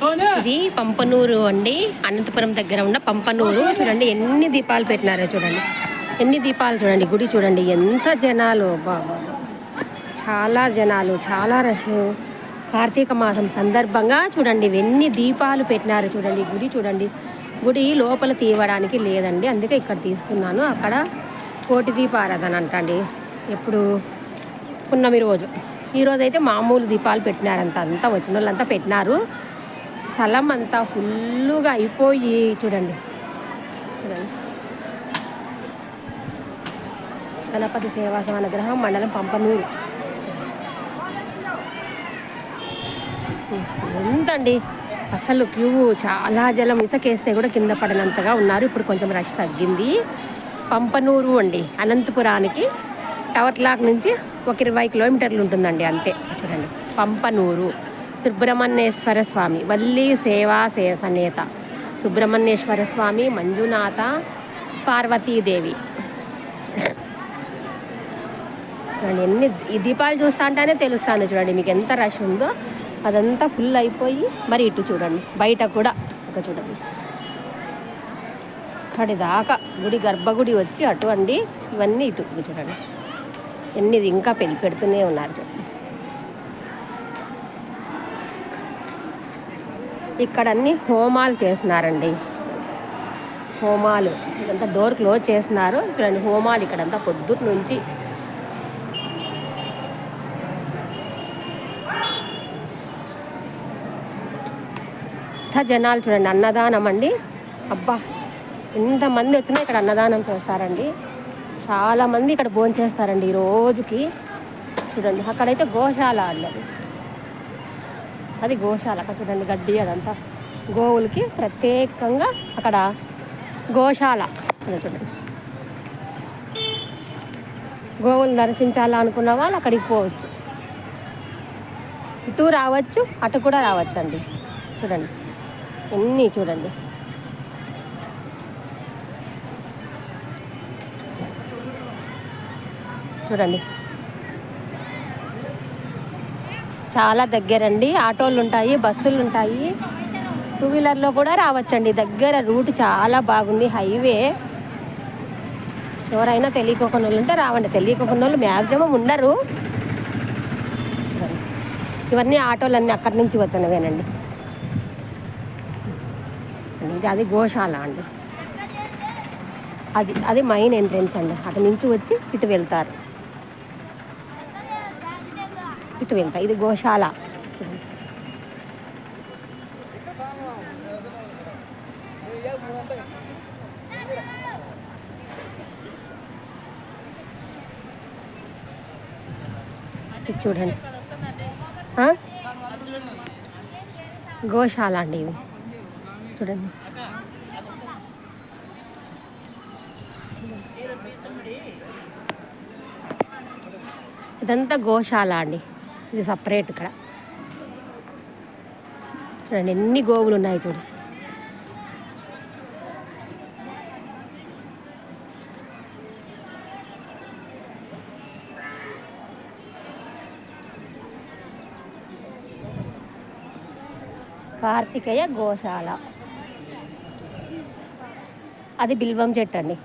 ఇది పంపనూరు అండి. అనంతపురం దగ్గర ఉన్న పంపనూరు. చూడండి ఎన్ని దీపాలు పెట్టినారో చూడండి. ఎన్ని దీపాలు చూడండి గుడి చూడండి. ఎంత జనాలు బాబా చాలా జనాలు చాలా రష్ కార్తీక మాసం సందర్భంగా చూడండి ఎన్ని దీపాలు పెట్టినారు చూడండి. గుడి చూడండి. గుడి లోపల తీయడానికి లేదండి. అందుకే ఇక్కడ తీస్తున్నాను. అక్కడ కోటి దీపారాధన అంటండి. ఎప్పుడు? పున్నమి రోజు. ఈరోజు అయితే మామూలు దీపాలు పెట్టినారంత అంతా వచ్చిన వాళ్ళంతా పెట్టినారు. స్థలం అంతా ఫుల్లుగా అయిపోయి చూడండి. చూడండి. గణపతి సేవా గ్రహం మండలం పంపనూరు. ఎంతండి? అసలు క్యూ చాలా జలం ఇసకేస్తే కూడా కింద పడనంతగా ఉన్నారు. ఇప్పుడు కొంచెం రష్ తగ్గింది. పంపనూరు అండి అనంతపురానికి టవర్ క్లాక్ నుంచి ఒక ఇరవై కిలోమీటర్లు ఉంటుందండి అంతే. చూడండి. పంపనూరు. సుబ్రహ్మణ్యేశ్వర స్వామి. వల్లి సేవా సే సమేత సుబ్రహ్మణ్యేశ్వర స్వామి మంజునాథ పార్వతీదేవి. చూడండి ఎన్ని ఈ దీపాలు చూస్తా అంటేనే తెలుస్తాను చూడండి మీకు ఎంత రష్ ఉందో. అదంతా ఫుల్ అయిపోయి మరి ఇటు చూడండి బయట కూడా ఒక చూడండి. అక్కడి దాకా గుడి గర్భగుడి వచ్చి అటు అండి ఇవన్నీ ఇటు చూడండి. ఎన్ని ఇంకా పెళ్ళి పెడుతూనే ఉన్నారు చూడండి ఇక్కడ అన్ని హోమాలు చేస్తున్నారండి హోమాలు. ఇదంతా డోర్ క్లోజ్ చేస్తున్నారు చూడండి హోమాలు ఇక్కడంతా పొద్దుటి నుంచి. జనాలు చూడండి అన్నదానం అండి అబ్బా ఎంతమంది వచ్చినా ఇక్కడ అన్నదానం చేస్తారండి. చాలామంది ఇక్కడ భోంచేస్తారండి ఈ రోజుకి. చూడండి అక్కడైతే గోశాల అండి అది గోశాల అక్కడ చూడండి గడ్డి అదంతా. గోవులకి ప్రత్యేకంగా అక్కడ గోశాల అదే చూడండి. గోవులు దర్శించాలా అనుకున్న వాళ్ళు అక్కడికి పోవచ్చు. ఇటు రావచ్చు అటు కూడా రావచ్చు అండి చూడండి. ఎన్ని చూడండి. చూడండి. చాలా దగ్గరండి. ఆటోలు ఉంటాయి బస్సులు ఉంటాయి టూ వీలర్లో కూడా రావచ్చండి. దగ్గర రూట్ చాలా బాగుంది. హైవే. ఎవరైనా తెలియకోకుండా వాళ్ళు ఉంటే రావండి. తెలియకోకుండా వాళ్ళు మ్యాక్సిమం ఉండరు. ఇవన్నీ ఆటోలన్నీ అక్కడి నుంచి వచ్చినవేనండి. ఇది అది గోశాల అండి. అది అది మైన్ ఎంట్రెన్స్ అండి. అటు నుంచి వచ్చి ఇటు వెళ్తారు. ఇటు వెళ్తా. ఇది గోశాల. చూడండి. ఇది చూడండి గోశాల అండి ఇవి చూడండి. ఇదంతా గోశాల అండి. ఇది సపరేట్ ఇక్కడ. చూడండి ఎన్ని గోవులు ఉన్నాయి చూడు. కార్తికేయ గోశాల. అది బిల్వం చెట్టు అండి.